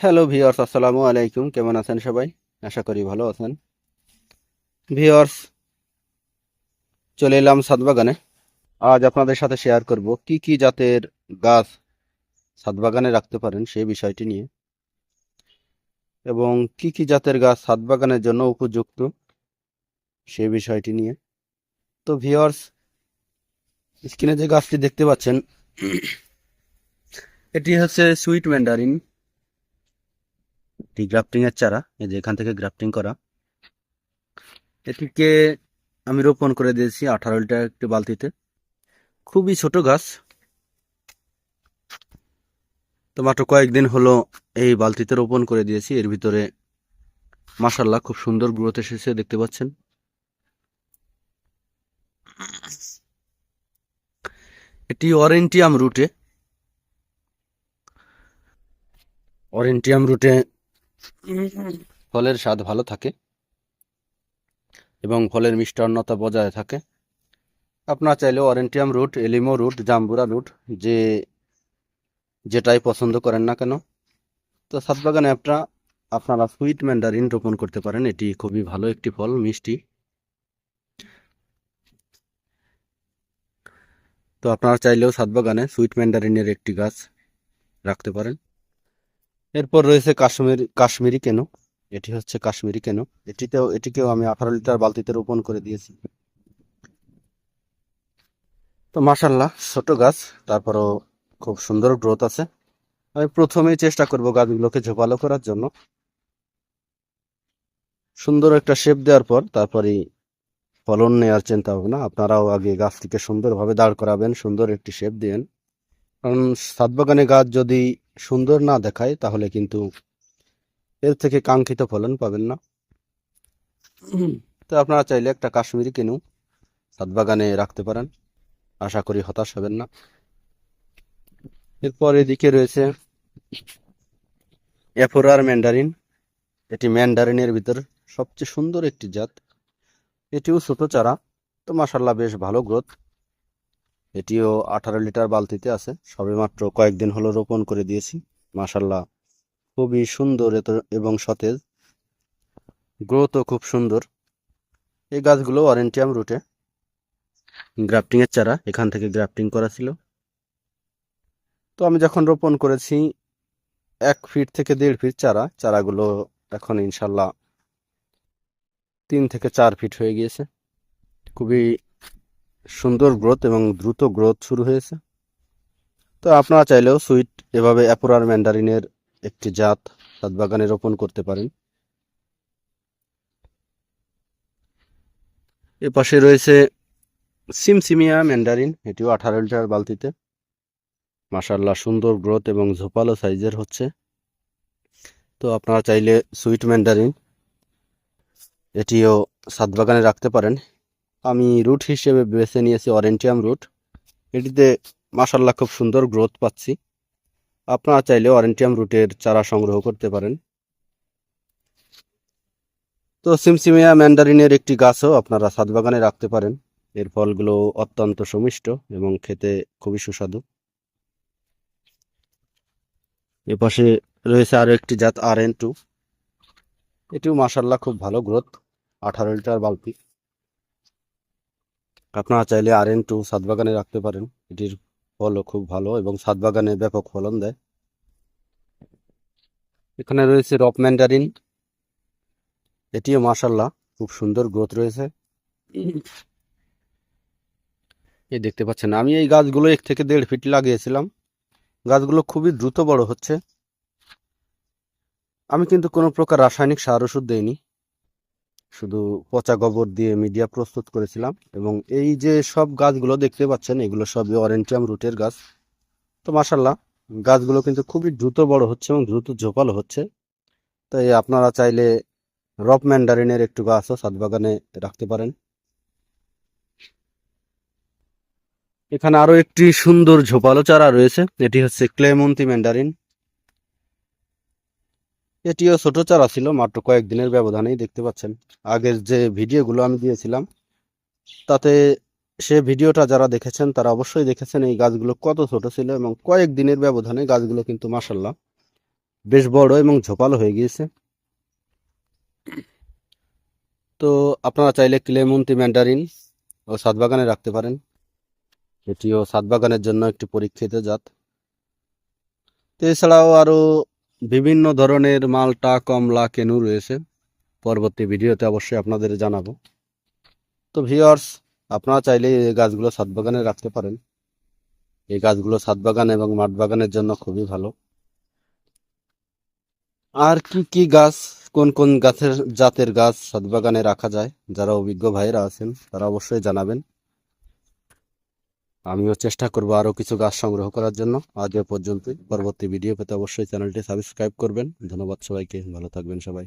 Hello viewers আসসালামু আলাইকুম। কেমন আছেন সবাই? আশা করি ভালো আছেন। ভিওর্স চলে এলাম সাতবাগানে। আজ আপনাদের সাথে শেয়ার করব কি কি জাতের গাছ সাতবাগানে রাখতে পারেন সেই বিষয়টি নিয়ে। এবং কি কি জাতের গাছ সাতবাগানের জন্য উপযুক্ত সেই বিষয়টি নিয়ে। তো ভিওর্স স্ক্রিনে যে গাছটি দেখতে পাচ্ছেন, এটি হচ্ছে সুইট ম্যান্ডারিন। এটি গ্রাফটিং এর চারা, এই যে এখান থেকে গ্রাফটিং করা, এটিকে আমি রোপণ করে দিয়েছি আঠারো লিটার একটি বালতিতে। খুবই ছোট গাছ। তো মাত্র কয়েকদিন হলো এই বালতিতে রোপণ করে দিয়েছি। এর ভিতরে মাসাল্লাহ খুব সুন্দর গ্রোথ এসেছে, দেখতে পাচ্ছেন। এটি অরেন্টিয়াম রুটে। অরেন্টিয়াম রুটে ফলের স্বাদ ভালো থাকে এবং ফলের মিষ্টান্নতা বজায় থাকে। আপনার চাইলে অরেন্টিয়াম রুট, এলিমো রুট, জাম্বুরা রুট, যে যেটাই পছন্দ করেন না কেন, তো সাতবাগান অ্যাপটা আপনারা সুইট ম্যান্ডারিন রোপণ করতে পারেন। এটি খুবই ভালো একটি ফল, মিষ্টি। তো আপনারা চাইলেও সাতবাগানে সুইট ম্যান্ডারিনের একটি গাছ রাখতে পারেন। এরপর রয়েছে কাশ্মীর, কাশ্মীরি কেন। এটি হচ্ছে কাশ্মীরি কেন। এটিতেও, এটিকেও আমি আঠারো লিটার বালতিতে রোপণ করে দিয়েছি। তো মাসাল্লাহ ছোট গাছ, তারপরও খুব সুন্দর গ্রোথ আছে। আমি প্রথমেই চেষ্টা করব গাছগুলোকে ঝোপালো করার জন্য। সুন্দর একটা শেপ দেওয়ার পর তারপরে ফলন নেওয়ার চিন্তা ভাবনা। আপনারাও আগে গাছটিকে সুন্দরভাবে দাঁড় করাবেন, সুন্দর একটি শেপ দিবেন কারণ সাত বাগানে গাছ যদি সুন্দর না দেখায়, তাহলে কিন্তু এর থেকে কাঙ্ক্ষিত ফলন পাবেন না। তো আপনারা চাইলে একটা কাশ্মীরি কিনু সাত বাগানে রাখতে পারেন, আশা করি হতাশ হবেন না। এরপর এদিকে রয়েছে এফোরার ম্যান্ডারিন। এটি ম্যান্ডারিনের ভিতর সবচেয়ে সুন্দর একটি জাত। এটিও ছোট চারা, তো মাসাল্লাহ বেশ ভালো গ্রোথ। এটিও আঠারো লিটার বালতিতে আছে। সবেমাত্র কয়েকদিন হলো রোপণ করে দিয়েছি। মাসাল্লাহ খুবই সুন্দর এবং সতেজ। গ্রোথও খুব সুন্দর। এই গাছগুলো অরেন্টিয়াম রুটে। গ্রাফটিং এর চারা, এখান থেকে গ্রাফটিং করা ছিল। তো আমি যখন রোপণ করেছি, এক ফিট থেকে দেড় ফিট চারা। চারাগুলো এখন ইনশাল্লাহ তিন থেকে চার ফিট হয়ে গিয়েছে। খুবই সুন্দর গ্রোথ এবং দ্রুত গ্রোথ শুরু হয়েছে। তো আপনারা চাইলেও সুইট এভাবে অ্যাপোরার ম্যান্ডারিনের একটি জাত ছাদ বাগানে রোপণ করতে পারেন। এ পাশে রয়েছে সিমসিমিয়া ম্যান্ডারিন এটিও আঠারো লিটার বালতিতে। মাসাল্লাহ সুন্দর গ্রোথ এবং ঝোপালো সাইজের হচ্ছে। তো আপনারা চাইলে সুইট ম্যান্ডারিন এটিও ছাদ বাগানে রাখতে পারেন। আমি রুট হিসেবে বেছে নিয়েছি অরেন্টিয়াম রুট এটিতে মাসাল্লাহ খুব সুন্দর গ্রোথ পাচ্ছি। আপনারা চাইলে অরেন্টিয়াম রুটের চারা সংগ্রহ করতে পারেন। তো সিমসিমিয়া ম্যান্ডারিনের একটি গাছও আপনারা ছাদ বাগানে রাখতে পারেন। এর ফলগুলো অত্যন্ত সুমিষ্ট এবং খেতে খুবই সুস্বাদু। এপাশে রয়েছে আরও একটি জাত আর এন টু এটিও মাসাল্লাহ খুব ভালো গ্রোথ আঠারো লিটার বালতি। আপনারা চাইলে আর এন টু ছাদ বাগানে রাখতে পারেন। এটির ফলও খুব ভালো এবং ছাদ বাগানে ব্যাপক ফলন দেয়। এখানে রয়েছে রপ ম্যান্ডারিন। এটিও মাসাল্লাহ খুব সুন্দর গ্রোথ রয়েছে। এই দেখতে পাচ্ছেন, আমি এই গাছগুলো এক থেকে দেড় ফিট লাগিয়েছিলাম। গাছগুলো খুবই দ্রুত বড় হচ্ছে। আমি কিন্তু কোনো প্রকার রাসায়নিক সার ওষুধ দেইনি। শুধু পচা গোবর দিয়ে মিডিয়া প্রস্তুত করেছিলাম এবং এই যে সব গাছগুলো দেখতে পাচ্ছেন, এগুলো সবই অরেন্টিয়াম রুটের গাছ। তো মাসাল্লাহ গাছগুলো কিন্তু খুবই দ্রুত বড় হচ্ছে এবং দ্রুত ঝোপালো হচ্ছে। তাই আপনারা চাইলে রপ ম্যান্ডারিনের একটু গাছও ছাদ বাগানে রাখতে পারেন। এখানে আরও একটি সুন্দর ঝোপালো চারা রয়েছে, এটি হচ্ছে ক্লেমন্তি ম্যান্ডারিন। এটিও ছোট চারা ছিল, মাত্র কয়েকদিনের ব্যবধানেই দেখতে পাচ্ছেন। আগের যে ভিডিওগুলো আমি দিয়েছিলাম, তাতে সে ভিডিওটা যারা দেখেছেন, তারা অবশ্যই দেখেছেন এই গাছগুলো কত ছোট ছিল এবং কয়েক দিনের ব্যবধানে গাছগুলো কিন্তু মাসাল্লাহ বেশ বড় এবং ঝোপালো হয়ে গিয়েছে। তো আপনারা চাইলে ক্লেমন্তি ম্যান্ডারিন ও সাতবাগানে রাখতে পারেন। এটিও সাতবাগানের জন্য একটি পরীক্ষিত জাত। তো এছাড়াও আরও বিভিন্ন ধরনের মালটা কমলা, কেনু রয়েছে। পরবর্তী ভিডিওতে অবশ্যই আপনাদের জানাব। তো ভিওর্স আপনারা চাইলে এই গাছগুলো সাতবাগানে রাখতে পারেন। এই গাছগুলো সাতবাগান এবং মাঠ বাগানের জন্য খুবই ভালো। আর কি কি গাছ, কোন কোন গাছের জাতের গাছ সাতবাগানে রাখা যায়, যারা অভিজ্ঞ ভাইরা আছেন, তারা অবশ্যই জানাবেন। আমিও চেষ্টা করব আরও কিছু গাছ সংগ্রহ করার জন্য। আজ এ পর্যন্তই। পরবর্তী ভিডিও পেতে অবশ্যই চ্যানেলটি সাবস্ক্রাইব করবেন। ধন্যবাদ সবাইকে। ভালো থাকবেন সবাই।